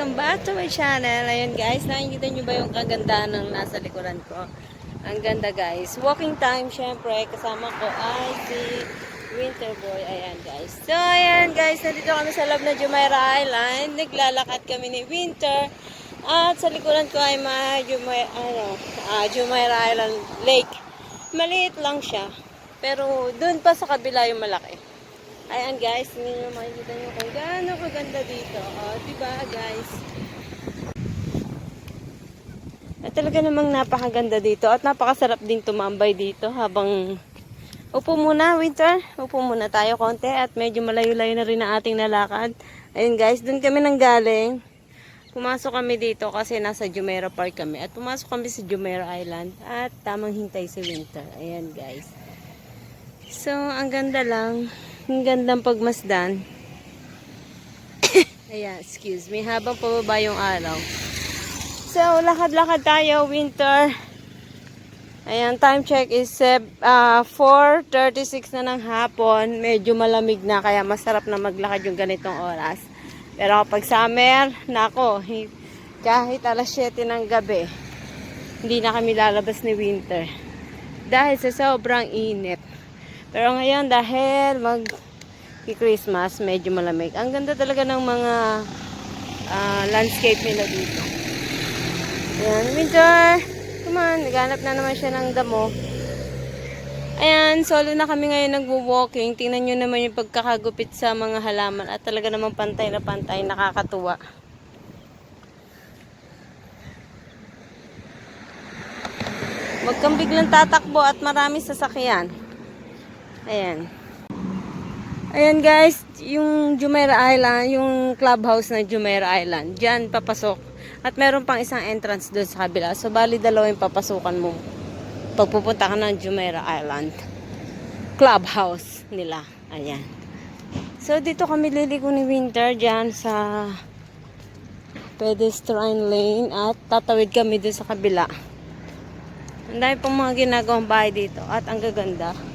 Welcome back to my channel. Ayun guys, nakikita nyo ba yung kagandahan ng nasa likuran ko? Ang ganda guys. Walking time, syempre. Kasama ko ay si Winter Boy. Ayan guys. So ayan guys, nandito kami sa loob ng Jumeirah Island. Naglalakad kami ni Winter. At sa likuran ko ay may Jumeirah, ano, ah, Jumeirah Island Lake. Maliit lang siya. Pero doon pa sa kabila yung malaki. Ayan guys, hindi nyo makikita nyo kung gaano kaganda dito. O, diba guys? At talaga namang napakaganda dito at napakasarap din tumambay dito habang upo muna, winter. Upo muna tayo konti at medyo malayo-layo na rin ang ating nalakad. Ayun guys, dun kami nang galing. Pumasok kami dito kasi nasa Jumeirah Park kami. At pumasok kami sa Jumeirah Island at tamang hintay si winter. Ayan guys. So, ang ganda lang. Ang gandang pagmasdan. Ayan, excuse me. Habang pababa yung araw. So, lakad-lakad tayo, winter. Ayan, time check is uh, 4.36 na ng hapon. Medyo malamig na, kaya masarap na maglakad yung ganitong oras. Pero kapag summer, nako, hi- kahit alas 7 ng gabi, hindi na kami lalabas ni winter. Dahil sa sobrang init. Pero ngayon, dahil mag Christmas, medyo malamig. Ang ganda talaga ng mga ah, landscape nila dito. Ayan, winter. Come on, naghanap na naman siya ng damo. Ayan, solo na kami ngayon nagwo-walking. Tingnan nyo naman yung pagkakagupit sa mga halaman at talaga namang pantay na pantay, nakakatuwa. Huwag kang biglang tatakbo at marami sasakyan. Ayan. Ayan guys, yung Jumeirah Island, yung clubhouse ng Jumeirah Island. Diyan papasok. At meron pang isang entrance doon sa kabila. So bali dalawa yung papasukan mo. Pagpupunta ka ng Jumeirah Island. Clubhouse nila. Ayan. So dito kami liligo ni Winter diyan sa pedestrian lane at tatawid kami doon sa kabila. Ang dami pong mga ginagawang bahay dito at ang gaganda.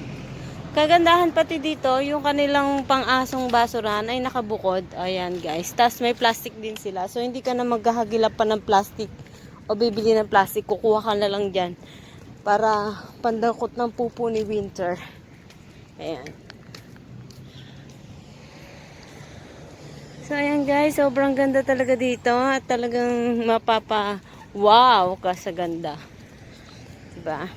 Kagandahan pati dito, yung kanilang pang-asong basurahan ay nakabukod. Ayan guys. Tapos may plastic din sila. So hindi ka na maghahagilap pa ng plastic o bibili ng plastic. Kukuha ka na lang dyan para pandakot ng pupo ni Winter. Ayan. So ayan guys, sobrang ganda talaga dito at talagang mapapa wow ka sa ganda. Diba?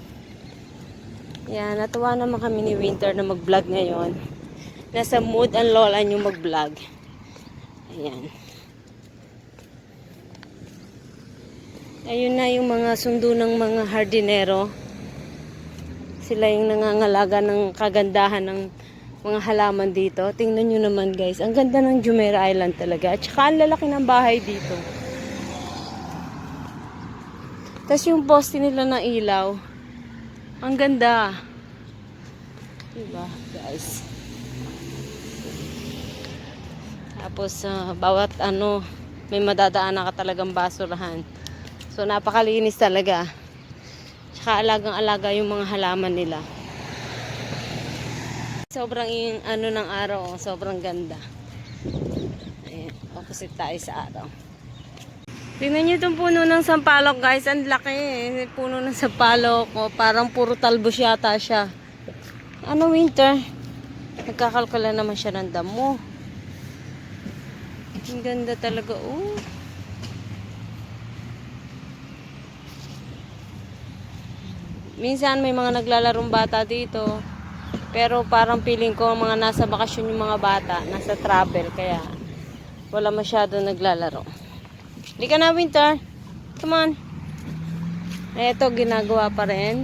Yan, natuwa naman kami ni Winter na mag-vlog ngayon. Nasa mood ang lola niyo mag-vlog. Ayan. Ayun na yung mga sundo ng mga hardinero. Sila yung nangangalaga ng kagandahan ng mga halaman dito. Tingnan nyo naman guys. Ang ganda ng Jumeirah Island talaga. At saka ang lalaki ng bahay dito. Tapos yung poste nila ng ilaw. Ang ganda. Diba, guys? Tapos, ah, bawat ano, may madadaanan ka talagang basurahan. So, napakalinis talaga. Tsaka alagang-alaga yung mga halaman nila. Sobrang yung ano ng araw, sobrang ganda. Ayan, opposite tayo sa araw. Tingnan nyo itong puno ng sampalok guys. Ang laki eh. Puno ng sampalok. Oh, parang puro talbos yata siya. Ano winter? Nagkakalkala naman siya ng damo. Ang ganda talaga. Oh. Minsan may mga naglalarong bata dito. Pero parang feeling ko mga nasa bakasyon yung mga bata. Nasa travel. Kaya wala masyado naglalaro. Hindi ka na, Winter. Come on. Ito, ginagawa pa rin.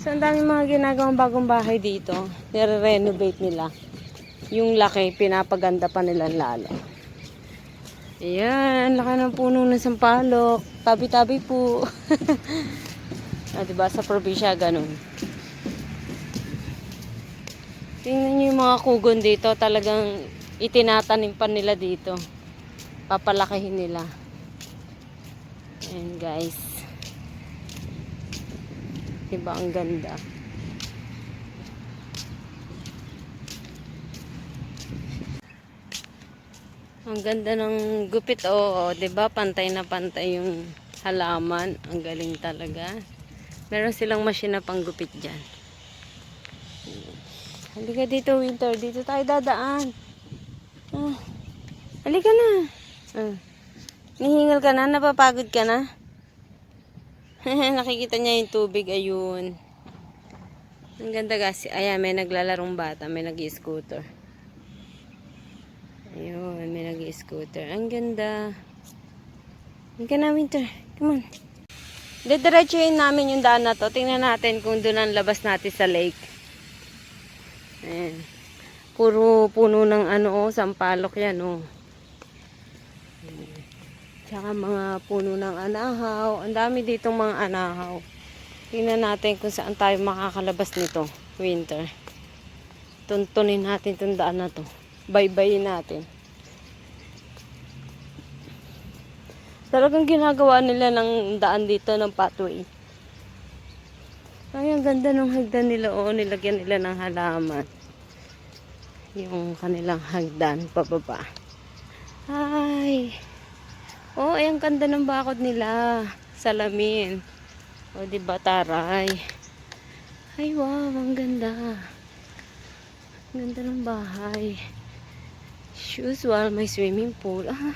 So, ang daming mga ginagawang bagong bahay dito. Nire-renovate nila. Yung laki, pinapaganda pa nila lalo. Ayan, laki ng puno ng sampalok. Tabi-tabi po. ah, diba, sa probinsya, ganun. Tingnan nyo yung mga kugon dito. Talagang itinatanim pa nila dito. Papalakihin nila. Ayan guys. Diba ang ganda. Ang ganda ng gupit, oo, 'di ba? Pantay na pantay yung halaman. Ang galing talaga. Meron silang machine na panggupit diyan. Halika dito, Winter. Dito tayo dadaan. Ah. Halika na. Ah. Nihingal ka na? Napapagod ka na? Nakikita niya yung tubig. Ayun. Ang ganda kasi. Ayan, may naglalarong bata. May nag-scooter. Ayun, may nag-scooter. Ang ganda. Halika na, Winter. Come on. Didiretsuhin namin yung daan na to. Tingnan natin kung doon ang labas natin sa lake. Ayan. Puro puno ng ano, oh, sampalok yan, oh. Tsaka mga puno ng anahaw. Ang dami ditong mga anahaw. Tingnan natin kung saan tayo makakalabas nito. Winter. Tuntunin natin itong daan na to. Baybayin natin. Talagang ginagawa nila ng daan dito ng pathway. Ay, ang ganda ng hagdan nila. Oo, nilagyan nila ng halaman. Yung kanilang hagdan pababa. Ay. Oh, ay, ang ganda ng bakod nila. Salamin. O, di ba, taray. Ay, wow, ang ganda. Ang ganda ng bahay. Usual, may swimming pool. Ah,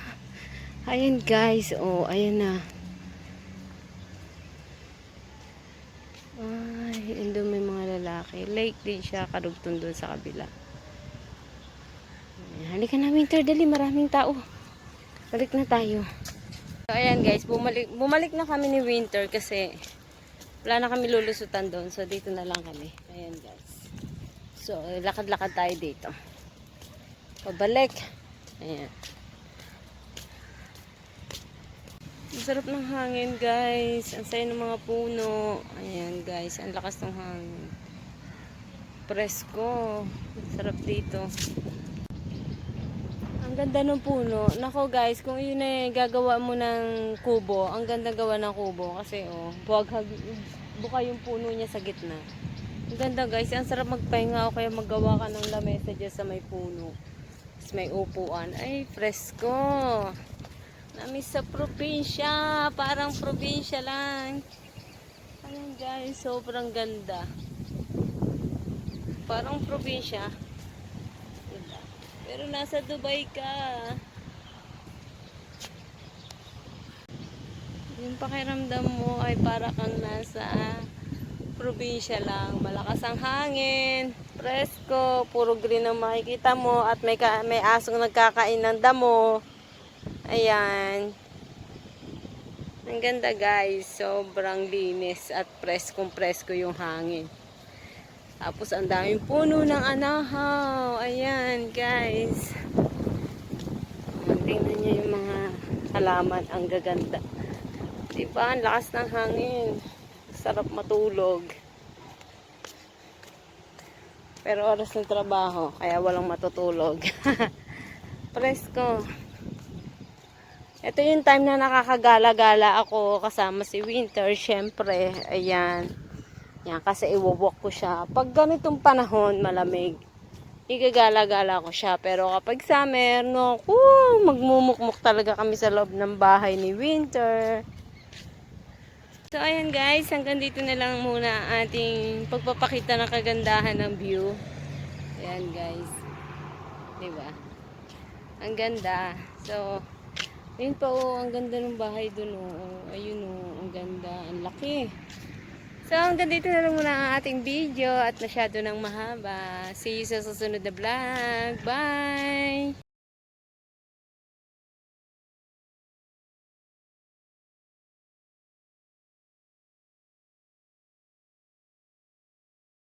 ayan guys. Oh, ayan na. Ay, andun may mga lalaki. Lake din siya, karugtong doon sa kabila. Halika na, Winter. Dali, maraming tao. Balik na tayo. So, ayan guys, bumalik, bumalik na kami ni Winter kasi wala na kami lulusutan doon. So, dito na lang kami. Ayan guys. So, lakad-lakad tayo dito. Pabalik. Ayan. Ang sarap ng hangin guys. Ang saya ng mga puno. Ayan guys. Ang lakas ng hangin. Presko. Sarap dito. Ang ganda ng puno. Nako guys, kung yun eh gagawa mo ng kubo, ang ganda gawa ng kubo kasi oh, buwaghag buka yung puno niya sa gitna. Ang ganda guys, ang sarap magpahinga o kaya maggawa ka ng lamesa dyan sa may puno. Tapos may upuan. Ay, presko. Namiss sa probinsya. Parang probinsya lang. Ayan guys, sobrang ganda. Parang probinsya. Pero nasa Dubai ka. Yung pakiramdam mo ay para kang nasa probinsya lang. Malakas ang hangin, presko, puro green ang makikita mo at may, ka, may asong nagkakain ng damo. Ayan. Ang ganda guys. Sobrang linis at preskong presko yung hangin. Tapos ang daming puno ng anahaw. Ayan guys. Tingnan niyo yung mga halaman. Ang gaganda. Diba? Ang lakas ng hangin. Sarap matulog. Pero oras ng trabaho. Kaya walang matutulog. Presko. Ito yung time na nakakagala-gala ako kasama si Winter. Syempre, ayan. Yan, kasi iwawalk ko siya. Pag ganitong panahon, malamig, igagala-gala ko siya. Pero kapag summer, no, uh, magmumukmuk talaga kami sa loob ng bahay ni Winter. So, ayan guys, hanggang dito na lang muna ating pagpapakita ng kagandahan ng view. Ayan guys. Diba? Ang ganda. So, ayun pa ang ganda ng bahay dun oh. Ayun oh, ang ganda. Ang laki. So, hanggang dito na lang muna ang ating video at masyado nang mahaba. See you sa susunod na vlog. Bye!